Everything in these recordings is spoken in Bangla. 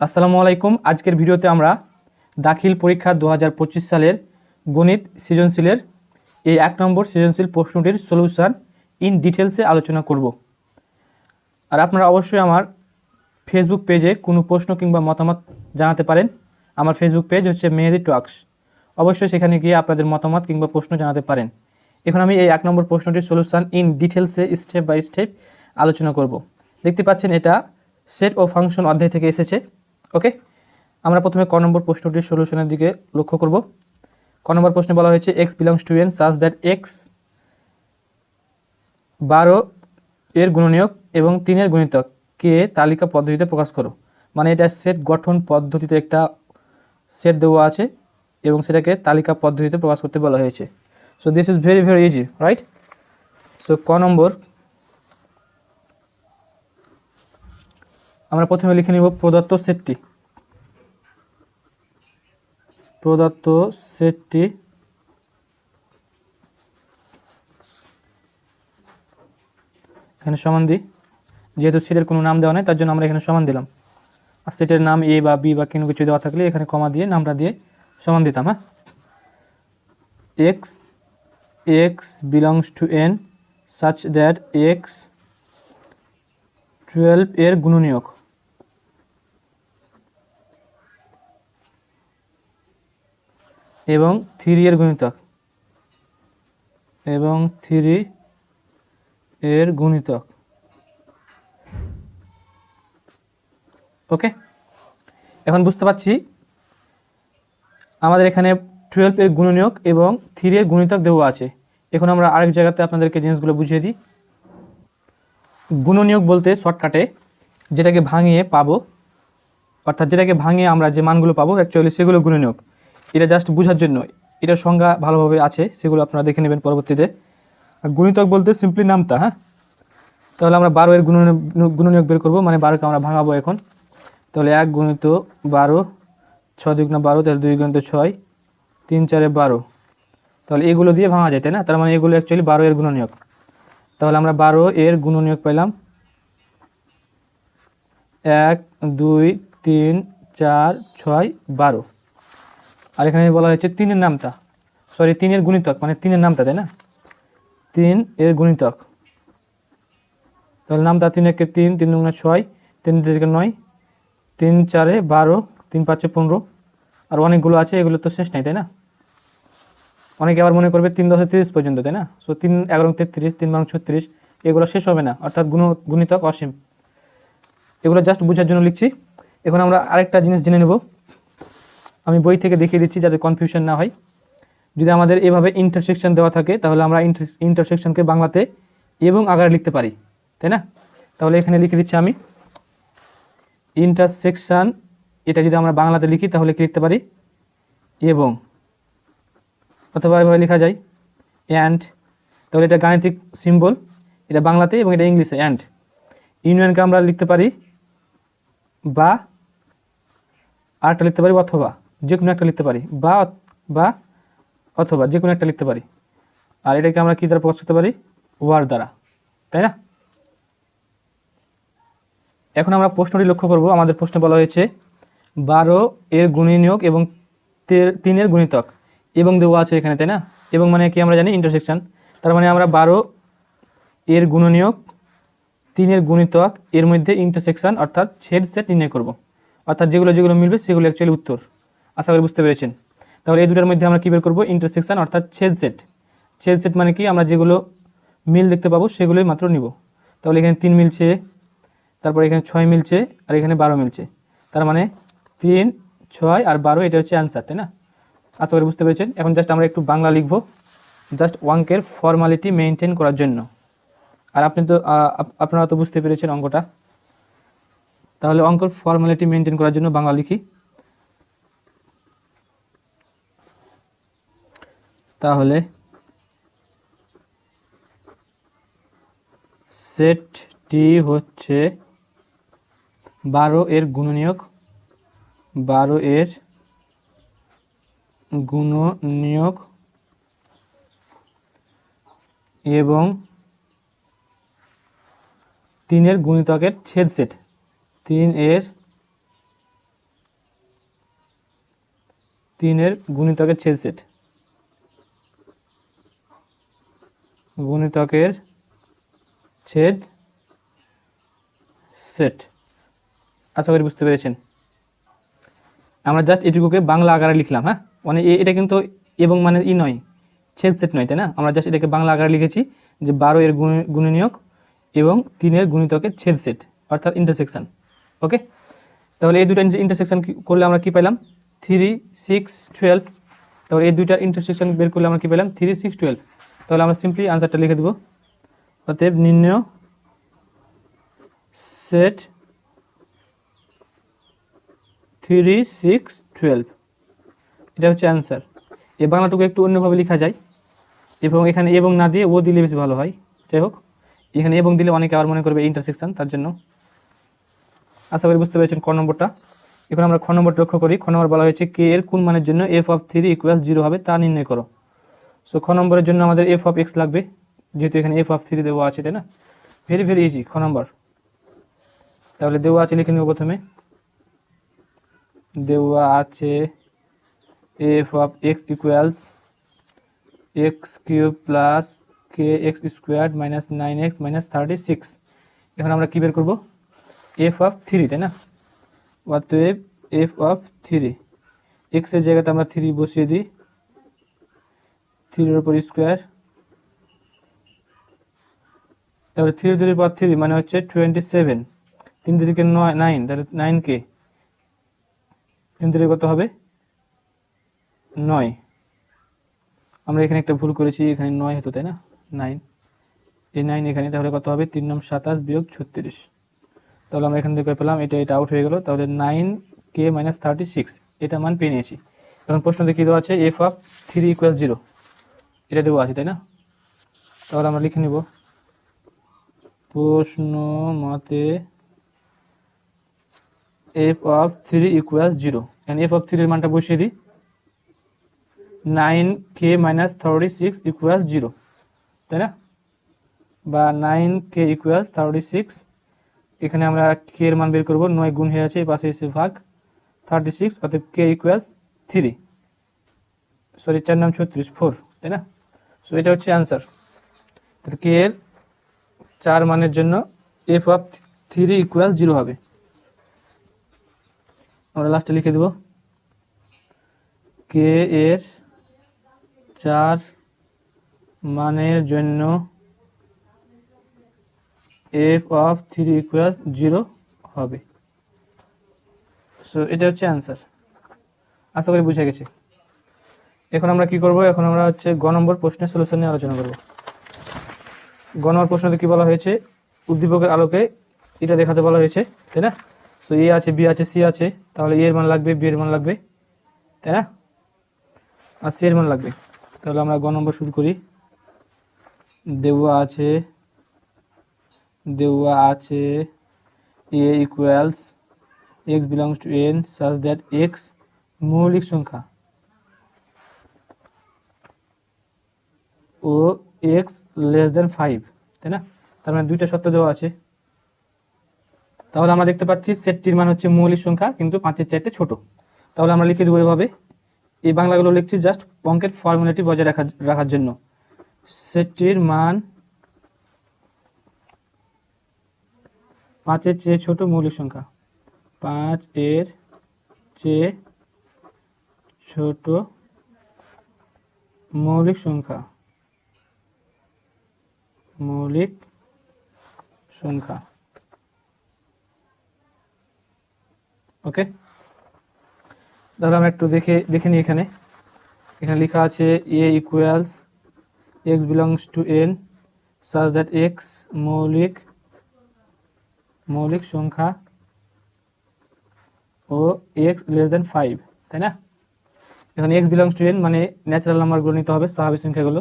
আসসালামু আলাইকুম। আজকের ভিডিওতে আমরা দাখিল পরীক্ষা দু হাজার পঁচিশ সালের গণিত সৃজনশীলের এই এক নম্বর সৃজনশীল প্রশ্নটির সলিউশন ইন ডিটেলসে আলোচনা করব। আর আপনারা অবশ্যই আমার ফেসবুক পেজে কোনো প্রশ্ন কিংবা মতামত জানাতে পারেন। আমার ফেসবুক পেজ হচ্ছে মেহেদি টক্স অবশ্যই সেখানে গিয়ে আপনাদের মতামত কিংবা প্রশ্ন জানাতে পারেন। এখন আমি এই এক নম্বর প্রশ্নটির সলিউশন ইন ডিটেলসে স্টেপ বাই স্টেপ আলোচনা করব। দেখতে পাচ্ছেন এটা সেট ও ফাংশন অধ্যায় থেকে এসেছে। ওকে আমরা প্রথমে ক নম্বর প্রশ্নটির সলিউশনের দিকে লক্ষ্য করব। ক নম্বর প্রশ্নে বলা হয়েছে x belongs to N such that x বারো এর গুণনীয়ক এবং তিনের গুণিতক কে তালিকা পদ্ধতিতে প্রকাশ করো। মানে এটা সেট গঠন পদ্ধতিতে একটা সেট দেওয়া আছে এবং সেটাকে তালিকা পদ্ধতিতে প্রকাশ করতে বলা হয়েছে। So this is very very easy right so ক নম্বর আমরা প্রথমে লিখে নিব প্রদত্ত সেটটি। প্রদত্ত সেটটি এখানে সমান দিই। যেহেতু সেটের কোনো নাম দেওয়া নেই, তার জন্য আমরা এখানে সমান দিলাম। আর সেটের নাম এ বা বি বা কোনো কিছু দেওয়া থাকলে এখানে কমা দিয়ে, নামটা দিয়ে সমান দিতাম হ্যাঁ? X x belongs to N such that x twelve এর গুণনীয়ক। এবং থ্রি এর গুণিতক। এবং থ্রি এর গুণিতক। ওকে? এখন বুঝতে পারছি আমাদের এখানে টুয়েলভ এর গুণনীয়ক এবং থ্রি এর গুণিতক দেওয়া আছে। এখন আমরা আরেক জায়গাতে আপনাদেরকে জিনিসগুলো বুঝিয়ে দিই। গুণনীয়ক বলতে শর্টকাটে যেটাকে ভাঙিয়ে পাবো, অর্থাৎ যেটাকে ভাঙিয়ে আমরা যে মানগুলো পাবো অ্যাকচুয়ালি সেগুলো গুণনীয়ক। এটা জাস্ট বোঝার জন্য। এটার সংজ্ঞা ভালোভাবে আছে, সেগুলো আপনারা দেখে নেবেন পরবর্তীতে। আর গুণিতক বলতে সিম্পলি নামতা হ্যাঁ? তাহলে আমরা বারো এর গুণ বের করব মানে বারোকে আমরা ভাঙাবো এখন। তাহলে এক গুণিত বারো, ছয় দুগুণ বারো, তাহলে দুই গুণিত ছয়, তিন চারে বারো। তাহলে এগুলো দিয়ে ভাঙা যায়, তাই না? তার মানে এগুলো অ্যাকচুয়ালি বারো এর গুণনীয়ক। তাহলে আমরা বারো এর গুণনীয়ক পেলাম এক, দুই, তিন, চার, ছয়, বারো। আর এখানে বলা হয়েছে তিনের নামতা। সরি তিনের গুণিতক মানে তিনের নামতা, তাই না? তিন এর গুণিতক। তাহলে নামতা তিন একে তিন তিন দুগুণে ছয়, তিন থেকে নয়, তিন চারে বারো, তিন পাঁচে পনেরো। আর অনেকগুলো আছে, এগুলো তো শেষ নাই, তাই না? অনেকে আবার মনে করবে তিন দশে তিরিশ পর্যন্ত, তাই না? সো তিন এগারো তেত্রিশ, তিন বারো ছত্রিশ, এগুলো শেষ হবে না, অর্থাৎ গুণ, গুণিতক অসীম। এগুলো জাস্ট বোঝার জন্য লিখছি। এখন আমরা আরেকটা জিনিস জেনে নেব। আমি বই থেকে দেখিয়ে দিচ্ছি যাতে কনফিউশন না হয়। যদি আমাদের এভাবে ইন্টারসেকশন দেওয়া থাকে, তাহলে আমরা ইন্টারসেকশনকে বাংলাতে এবং আগারে লিখতে পারি, তাই না? তাহলে এখানে লিখে দিচ্ছি আমি। ইন্টারসেকশন এটা যদি আমরা বাংলাতে লিখি, তাহলে কি লিখতে পারি? এবং, অথবা এভাবে লেখা যায় অ্যান্ড তাহলে এটা গাণিতিক সিম্বল এটা বাংলাতে এবং এটা ইংলিশে অ্যান্ড ইউনিয়নকে আমরা লিখতে পারি বা আরটা লিখতে পারি অথবা। যে কোনো একটা লিখতে পারি। বা বা অথবা যে কোনো একটা লিখতে পারি। আর এটাকে আমরা কী দ্বারা প্রকাশ করতে পারি? ওয়ার দ্বারা। তাই না? এখন আমরা প্রশ্নটি লক্ষ্য করব। আমাদের প্রশ্নে বলা হয়েছে, বারো এর গুণনীয়ক এবং তে- তিনের গুণিতক। এবং দেওয়া আছে এখানে, তাই না? এবং মানে কি আমরা জানি? ইন্টারসেকশন তার মানে আমরা বারো এর গুণনীয়ক, তিনের গুণিতক এর মধ্যে ইন্টারসেকশন অর্থাৎ ছেদ সেট নির্ণয় করব। অর্থাৎ যেগুলো যেগুলো মিলবে সেগুলো অ্যাকচুয়ালি উত্তর। আশা করি বুঝতে পেরেছেন। তাহলে এই দুটার মধ্যে আমরা কী বের করব? ইন্টারসেকশন অর্থাৎ ছেদ সেট ছেদ সেট মানে কি? আমরা যেগুলো মিল দেখতে পাবো সেগুলোই মাত্র নিব। তাহলে এখানে তিন মিলছে, তারপর এখানে ছয় মিলছে, আর এখানে বারো মিলছে। তার মানে তিন, ছয় আর বারো, এটা হচ্ছে অ্যান্সার তাই না? আশা করি বুঝতে পেরেছেন। এখন জাস্ট আমরা একটু বাংলা লিখব। জাস্ট অঙ্কের ফর্মালিটি মেনটেন করার জন্য। আর আপনি তো আপ- আপনারা তো বুঝতে পেরেছেন অঙ্কটা। তাহলে অঙ্কর ফর্মালিটি মেনটেন করার জন্য বাংলা লিখি। তাহলে সেটটি হচ্ছে বারো এর গুণনীয়ক, বারো এর গুণনীয়ক এবং তিনের গুণিতকের ছেদ সেট। তিন এর তিনের গুণিতকের ছেদ সেট। গুণিতকের ছেদ সেট। আশা করি বুঝতে পেরেছেন। আমরা জাস্ট এটুকুকে বাংলা আকারে লিখলাম হ্যাঁ? মানে এটা কিন্তু এবং মানে ই নয়, ছেদ সেট নয়, তাই না? আমরা জাস্ট এটাকে বাংলা আকারে লিখেছি যে বারো এর গুণ গুণনীয়ক এবং তিনের গুণিতকের ছেদ সেট, অর্থাৎ ইন্টারসেকশন ওকে তাহলে এই দুটো ইন্টারসেকশন করলে আমরা কি পেলাম? থ্রি সিক্স টুয়েলভ তাহলে এই দুইটার ইন্টারসেকশন বের করলে আমরা কি পেলাম? থ্রি সিক্স টুয়েলভ তাহলে আমরা সিম্পলি আনসারটা লিখে দেবো। অতএব নির্ণয় সেট থ্রি সিক্স টুয়েলভ এটা হচ্ছে অ্যান্সার এই বাংলাটুকু একটু অন্যভাবে লেখা যায়। এবং এখানে এবং না দিয়ে ও দিলে বেশি ভালো হয়। যাই হোক, এখানে এবং দিলে অনেকে আবার মনে করবে ইন্টারসেকশন তার জন্য। আশা করি বুঝতে পেরেছেন ক নম্বরটা। এখন আমরা খ নম্বরটা লক্ষ্য করি। খ নম্বর বলা হয়েছে কে এর কোন মানের জন্য f of three equal zero হবে তা নির্ণয় করো। সো খ নম্বরের জন্য আমাদের এফ অফ এক্স লাগবে। যেহেতু এখানে এফ অফ থ্রি দেওয়া আছে, তাই না? ভেরি ভেরি ইজি খ নম্বর। তাহলে দেওয়া আছে লিখে নেব প্রথমে। দেওয়া আছে f of x equals x cube plus k x square minus nine x minus thirty six এখন আমরা কী বের করব? এফ অফ থ্রি তাই না? অতএব এফ অফ থ্রি এক্সের জায়গাতে আমরা থ্রি বসিয়ে দিই। থ্রির ওপর স্কোয়ার। তাহলে থ্রি থ্রির পর থ্রি মানে হচ্ছে টোয়েন্টি সেভেন তিন থেকে নয় নাইন তাহলে নাইন কে? তিন থেকে কত হবে? নয়। আমরা এখানে একটা ভুল করেছি, এখানে নয় হতো, তাই না? নাইন এই নাইন এখানে, তাহলে কত হবে? তিন নম সাতাশ বিয়োগ ছত্রিশ। তাহলে আমরা এখান থেকে পেলাম, এটা এটা আউট হয়ে গেল। তাহলে nine k minus thirty six এটা মান পেয়ে নিয়েছি। এখন প্রশ্ন দেখিয়ে দেওয়া আছে? F of three equal zero এটা দেওয়া আছে, তাই না? তাহলে আমরা লিখে নিব। প্রশ্ন মতে f of three equal zero এখানে এফ অফ থ্রির মানটা বসিয়ে দিই। Nine k minus thirty six equal zero তাই না? বা nine k equal thirty six এখানে আমরা কে এর মান বের করব, নয় গুণ হয়ে আছে পাশে এসে ভাগ। থার্টি সিক্স অর্থাৎ কে ইকুয়াল থ্রি সরি চার নাম ছত্রিশ ফোর তাই না? সো এটা হচ্ছে অ্যান্সার তাহলে কে এর চার মানের জন্য f of three equal zero হবে। আমরা লাস্টে লিখে দেব। কে এর চার মানের জন্য f of three equal zero হবে। সো এটা হচ্ছে অ্যান্সার আশা করি বুঝে গেছি। এখন আমরা কি করব? এখন আমরা হচ্ছে গ নম্বর প্রশ্নের সলিউশন নিয়ে আলোচনা করব। গ নম্বর প্রশ্নতে কি বলা হয়েছে? উদ্দীপকের আলোকে এটা দেখাতে বলা হয়েছে, তাই না? সো এ আছে বি আছে সি আছে, তাহলে এ এর মান লাগবে বি এর মান লাগবে, তাই না? আর সি এর মান লাগবে। তাহলে আমরা গ নম্বর শুরু করি। দেওয়া আছে দেওয়া আছে A equals x belongs to N such that x মৌলিক সংখ্যা। ও এক্স লেস দেন ফাইভ তাই না? তার মানে দুইটা সত্য দেওয়া আছে। তাহলে আমরা দেখতে পাচ্ছি সেটটির মান হচ্ছে মৌলিক সংখ্যা, কিন্তু পাঁচের চাইতে ছোট। তাহলে আমরা লিখে দেবো এভাবে। এই বাংলাগুলো লিখছি জাস্ট অঙ্কের ফর্মুলাটি বজায় রাখা রাখার জন্য। সেটটির মান পাঁচের চেয়ে ছোট মৌলিক সংখ্যা। পাঁচ এর চেয়ে ছোট মৌলিক সংখ্যা। মৌলিক সংখ্যা। ওকে তাহলে আমরা একটু দেখে দেখে নিই এখানে। এখানে লেখা আছে A equals x belongs to N such that x মৌলিক মৌলিক সংখ্যা ও এক্স লেস দেন ফাইভ তাই না? এখানে এক্স বিলংস টু এন মানে ন্যাচারাল নাম্বারগুলো নিতে হবে, স্বাভাবিক সংখ্যাগুলো।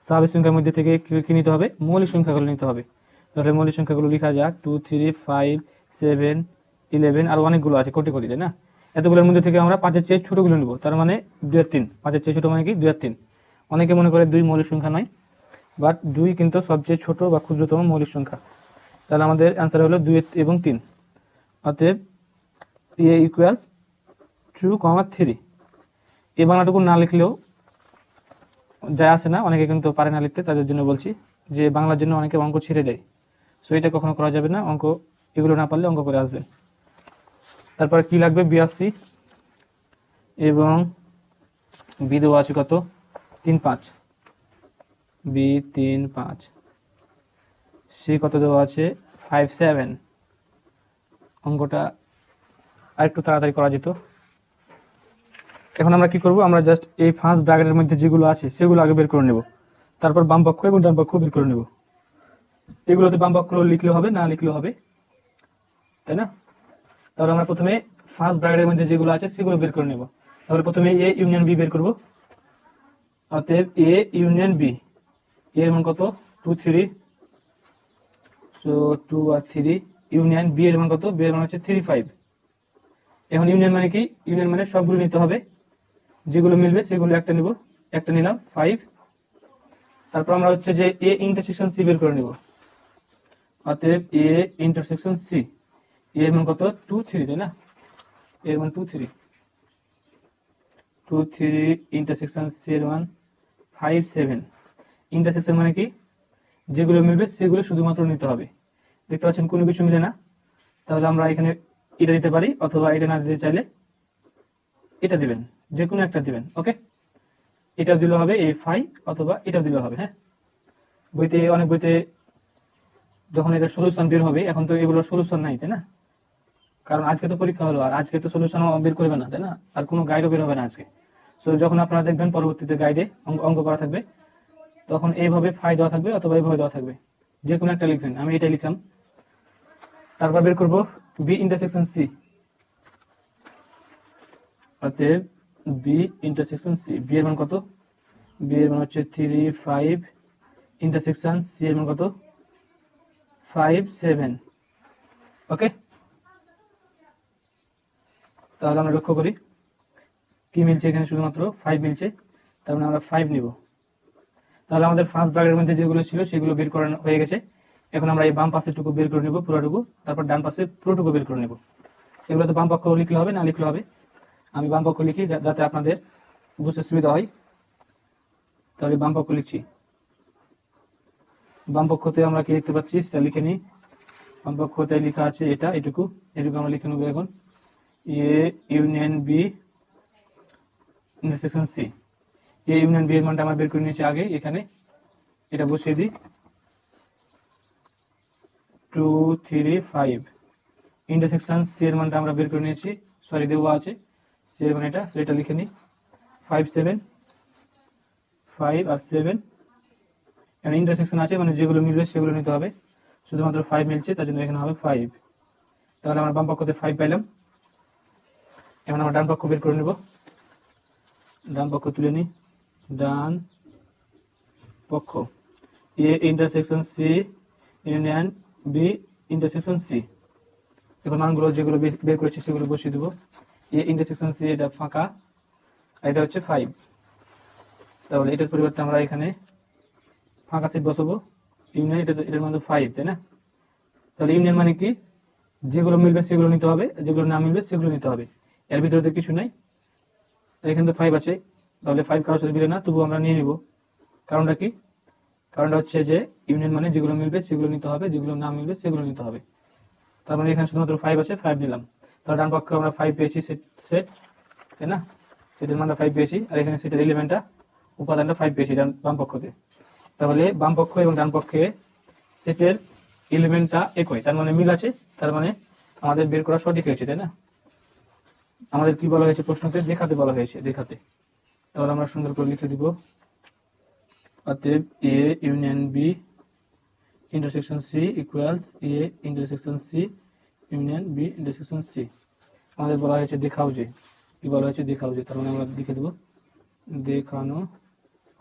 স্বাভাবিক সংখ্যার মধ্যে থেকে কি- নিতে হবে? মৌলিক সংখ্যাগুলো নিতে হবে। তাহলে মৌলিক সংখ্যাগুলো লেখা যাক। Two three five seven eleven আর অনেকগুলো আছে, কোটি কোটি, তাই না? এতগুলোর মধ্যে থেকে আমরা পাঁচের চেয়ে ছোটোগুলো নিব। তার মানে দুই তিন। পাঁচের চেয়ে ছোটো মানে কি? দুই তিন। অনেকে মনে করে দুই মৌলিক সংখ্যা নয় বাট দুই কিন্তু সবচেয়ে ছোট বা ক্ষুদ্রতম মৌলিক সংখ্যা। তাহলে আমাদের অ্যান্সার হলো দুই এবং তিন। অতএব A equals two comma three এই বাংলাটুকু না লিখলেও যায় আসে না, অনেকে কিন্তু পারে না লিখতে, তাদের জন্য বলছি যে বাংলার জন্য অনেকে অঙ্ক ছেড়ে দেয়। সো এটা কখনো করা যাবে না, অঙ্ক, এগুলো না পারলে অঙ্ক করে আসবেন তারপর কি লাগবে? বিয়াশি এবং বি দেওয়া আছে কত? তিন পাঁচ। বি তিন পাঁচ। সি কত দেওয়া আছে? ফাইভ সেভেন অঙ্কটা আরেকটু তাড়াতাড়ি করা যেত। এখন আমরা কি করব? আমরা জাস্ট এই ফার্স্ট ব্র্যাকেটের মধ্যে যেগুলো আছে, সেগুলো আগে বের করে নেব। তারপর বাম পক্ষ এবং ডান পক্ষ বের করে নেব। এগুলোতে বাম পক্ষ লিখলে হবে, না লিখলে হবে? তাই না? তাহলে আমরা প্রথমে ফার্স্ট ব্র্যাকেটের মধ্যে যেগুলো আছে, সেগুলো বের করে নেব। তাহলে প্রথমে এ ইউনিয়ন বি বের করব। অতএব এ ইউনিয়ন বি এর মান কত? টু থ্রি সো টু আর থ্রি ইউনিয়ন বি এর মান কত? বি এর মান হচ্ছে থ্রি ফাইভ এখন ইউনিয়ন মানে কি? ইউনিয়ন মানে সবগুলো নিতে হবে। যেগুলো মিলবে সেগুলো একটা নিব, একটা নিলাম ফাইভ তারপর আমরা হচ্ছে যে এ ইন্টারসেকশন সি বের করে নিব। অতএব এ ইন্টারসেকশন সি এর মান কত? টু থ্রি তাই না? এর মান two three two three intersection C এর মান ফাইভ সেভেন ইন্টারসেকশন মানে কি? যেগুলো মিলবে সেগুলো শুধুমাত্র নিতে হবে। দেখতে পাচ্ছেন, কোনো কিছু মিলে না। তাহলে আমরা এখানে এটা দিতে পারি, অথবা এটা না দিতে চাইলে এটা দিবেন। যে কোনো একটা দিবেন ওকে এটা দিলে হবে এ ফাই অথবা এটা দিলে হবে হ্যাঁ? বইতে, অনেক বইতে যখন এটা সলিউশন বের হবে, এখন তো এগুলো সলিউশন নাই, তাই না? কারণ আজকে তো পরীক্ষা হলো, আর আজকে তো সলিউশন বের করবে না, তাই না? আর কোনো গাইডও বের হবে না আজকে। সো যখন আপনারা দেখবেন পরবর্তীতে গাইডে অঙ্ক করা থাকবে, তখন এইভাবে ফাই দেওয়া থাকবে অথবা এইভাবে দেওয়া থাকবে। যে কোনো একটা লিখবেন, আমি এটাই লিখলাম। তারপর বের করব বি ইন্টারসেকশন সি অতএব বি ইন্টারসেকশন সি বি এর মান কত? বি এর মান হচ্ছে থ্রি ফাইভ ইন্টারসেকশন সি এর মান কত? ফাইভ সেভেন ওকে তাহলে আমরা লক্ষ্য করি, কি মিলছে এখানে শুধুমাত্র? ফাইভ মিলছে, তার মানে আমরা ফাইভ নিব। তাহলে আমাদের ফার্স্ট ব্র্যাকেটের মধ্যে যেগুলো ছিল, সেগুলো বের করা হয়ে গেছে। এখন আমরা এই বাম পাশেরটুকু বের করে নেব, পুরোটুকু। তারপর ডান পাশে পুরোটুকু বের করে নেব। এগুলো তো বাম পক্ষ লিখলে হবে, না লিখলে হবে? আমি বাম পক্ষ লিখি যাতে আপনাদের বুঝতে সুবিধা হয়। তাহলে বাম পক্ষ লিখছি। বাম পক্ষতে আমরা কি দেখতে পাচ্ছি? সেটা লিখে নিই। বাম পক্ষতে লেখা আছে এটা, এটুকু। এটুকু আমরা লিখে নেব এখন। A, union B intersection C. A, union B এর মানটা আমরা বের করে নিয়েছি আগে, এখানে। এটা বসিয়ে দিই। Two three five intersection C এর মানটা আমরা বের করে নিয়েছি। সরি দেওয়া আছে। সি এর মান এটা সো এটা লিখে নিই। ফাইভ সেভেন ফাইভ আর সেভেন এখানে ইন্টারসেকশন আছে মানে যেগুলো মিলবে সেগুলো নিতে হবে। শুধুমাত্র ফাইভ মিলছে, তার জন্য এখানে হবে ফাইভ তাহলে আমরা বাম পক্ষতে ফাইভ পাইলাম। এখন আমরা ডান পক্ষ বের করে নেব। ডান পক্ষ তুলে নিই। ডান পক্ষ। A intersection C union B intersection C. এখন মানগুলো যেগুলো বের করেছি সেগুলো বসিয়ে দেবো। এ ইন্টারসেকশন সি এটা ফাঁকা, এটা হচ্ছে ফাইভ তাহলে এটার পরিবর্তে আমরা এখানে ফাঁকা সিট বসাবো। ইউনিয়ন এটা এটার মধ্যে ফাইভ তাই না? তাহলে ইউনিয়ন মানে কি? যেগুলো মিলবে সেগুলো নিতে হবে, যেগুলো না মিলবে সেগুলো নিতে হবে। এর ভিতরে তো কিছু নাই। এখানে তো ফাইভ আছে। তাহলে ফাইভ কারোর সাথে মিলে না তবু আমরা নিয়ে নিব। কারণটা কি? কারণটা হচ্ছে যে ইউনিয়ন মানে যেগুলো মিলবে সেগুলো নিতে হবে, যেগুলো না মিলবে সেগুলো নিতে হবে। তার মানে এখানে শুধুমাত্র ফাইভ আছে ফাইভ নিলাম। তাহলে ডান পক্ষে আমরা ফাইভ পেয়েছি সেট সেট তাই না? সেটের মানটা ফাইভ পেয়েছি, আর এখানে সেটের এলিমেন্টটা উপাদানটা ফাইভ পেয়েছি ডান, বাম পক্ষতে। তাহলে বাম পক্ষ এবং ডান পক্ষে সেটের এলিমেন্টটা একই, তার মানে মিল আছে, তার মানে আমাদের বের করা সঠিক হয়েছে, তাই না? আমাদের কি বলা হয়েছে প্রশ্নতে? দেখাতে বলা হয়েছে, দেখাতে। তাহলে আমরা সুন্দর করে লিখে দিব। অতএব A union B intersection C equals A intersection C union B intersection C আমাদের বলা হয়েছে দেখাও যে। কি বলা হয়েছে দেখাও যে? তার মানে আমরা লিখে দেবো। দেখানো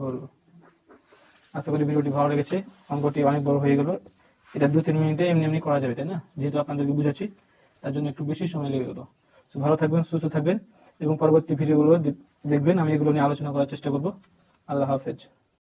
হলো। আশা করি ভিডিওটি ভালো লেগেছে। অঙ্কটি অনেক বড় হয়ে গেল। এটা দু তিন মিনিটে এমনি এমনি করা যাবে, তাই না? যেহেতু আপনাদেরকে বুঝাচ্ছি, তার জন্য একটু বেশি সময় লেগে গেলো। তো ভালো থাকবেন, সুস্থ থাকবেন এবং পরবর্তী ভিডিওগুলো দেখবেন। আমি এগুলো নিয়ে আলোচনা করার চেষ্টা করব। আল্লাহ হাফেজ।